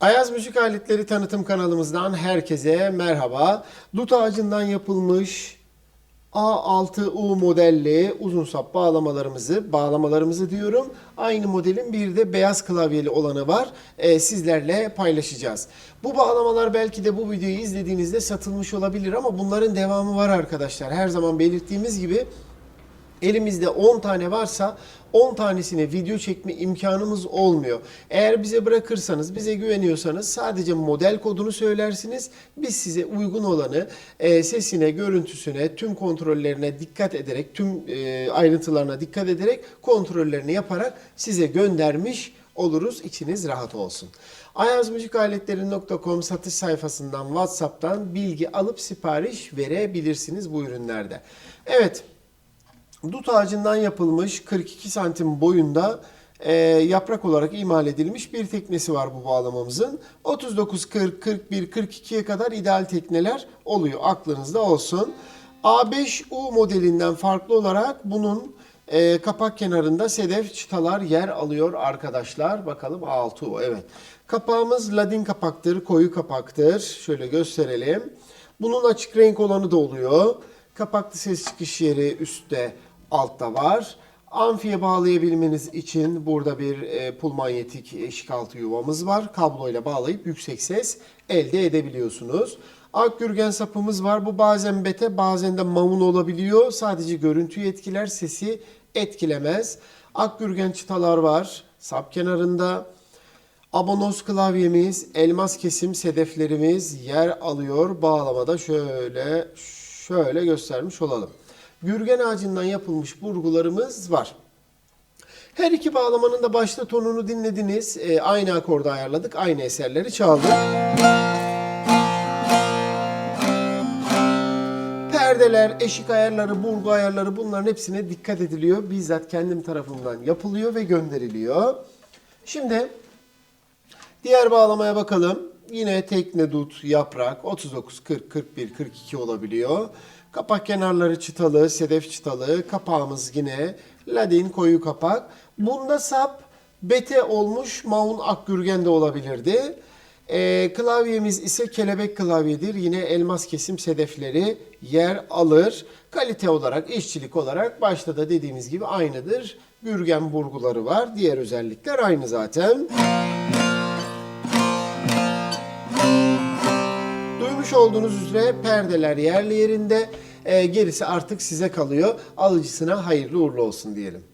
Ayaz Müzik Aletleri tanıtım kanalımızdan herkese merhaba. Dut ağacından yapılmış A6U modelli uzun sap bağlamalarımızı, bağlamalarımızı diyorum. Aynı modelin bir de beyaz klavyeli olanı var. Ee, sizlerle paylaşacağız. Bu bağlamalar belki de bu videoyu izlediğinizde satılmış olabilir ama bunların devamı var arkadaşlar. Her zaman belirttiğimiz gibi Elimizde 10 tane varsa 10 tanesine video çekme imkanımız olmuyor. Eğer bize bırakırsanız, bize güveniyorsanız sadece model kodunu söylersiniz. Biz size uygun olanı e, sesine, görüntüsüne, tüm kontrollerine dikkat ederek, tüm e, ayrıntılarına dikkat ederek kontrollerini yaparak size göndermiş oluruz. İçiniz rahat olsun. ayazmüzikaletleri.com satış sayfasından WhatsApp'tan bilgi alıp sipariş verebilirsiniz bu ürünlerde. Evet, Dut ağacından yapılmış 42 santim boyunda e, yaprak olarak imal edilmiş bir teknesi var bu bağlamamızın. 39, 40, 41, 42'ye kadar ideal tekneler oluyor. Aklınızda olsun. A5U modelinden farklı olarak bunun e, kapak kenarında sedef çıtalar yer alıyor arkadaşlar. Bakalım A6U evet. Kapağımız ladin kapaktır, koyu kapaktır. Şöyle gösterelim. Bunun açık renk olanı da oluyor. Kapaklı ses çıkış yeri üstte altta var. Amfiye bağlayabilmeniz için burada bir e, pul manyetik eşik altı yuvamız var. Kabloyla bağlayıp yüksek ses elde edebiliyorsunuz. Ak gürgen sapımız var. Bu bazen bete bazen de mamun olabiliyor. Sadece görüntüyü etkiler, sesi etkilemez. Ak gürgen çıtalar var sap kenarında. Abonos klavyemiz, elmas kesim sedeflerimiz yer alıyor. Bağlamada şöyle şöyle göstermiş olalım. Gürgen ağacından yapılmış burgularımız var. Her iki bağlamanın da başta tonunu dinlediniz. E, aynı akorda ayarladık. Aynı eserleri çaldık. Perdeler, eşik ayarları, burgu ayarları bunların hepsine dikkat ediliyor. Bizzat kendim tarafından yapılıyor ve gönderiliyor. Şimdi diğer bağlamaya bakalım. Yine tekne dut, yaprak 39, 40, 41, 42 olabiliyor. Kapak kenarları çıtalı, sedef çıtalı. Kapağımız yine ladin koyu kapak. Bunda sap bete olmuş maun akgürgen de olabilirdi. Ee, klavyemiz ise kelebek klavyedir. Yine elmas kesim sedefleri yer alır. Kalite olarak, işçilik olarak başta da dediğimiz gibi aynıdır. Gürgen burguları var. Diğer özellikler aynı zaten. Duymuş olduğunuz üzere perdeler yerli yerinde. Ee, gerisi artık size kalıyor. Alıcısına hayırlı uğurlu olsun diyelim.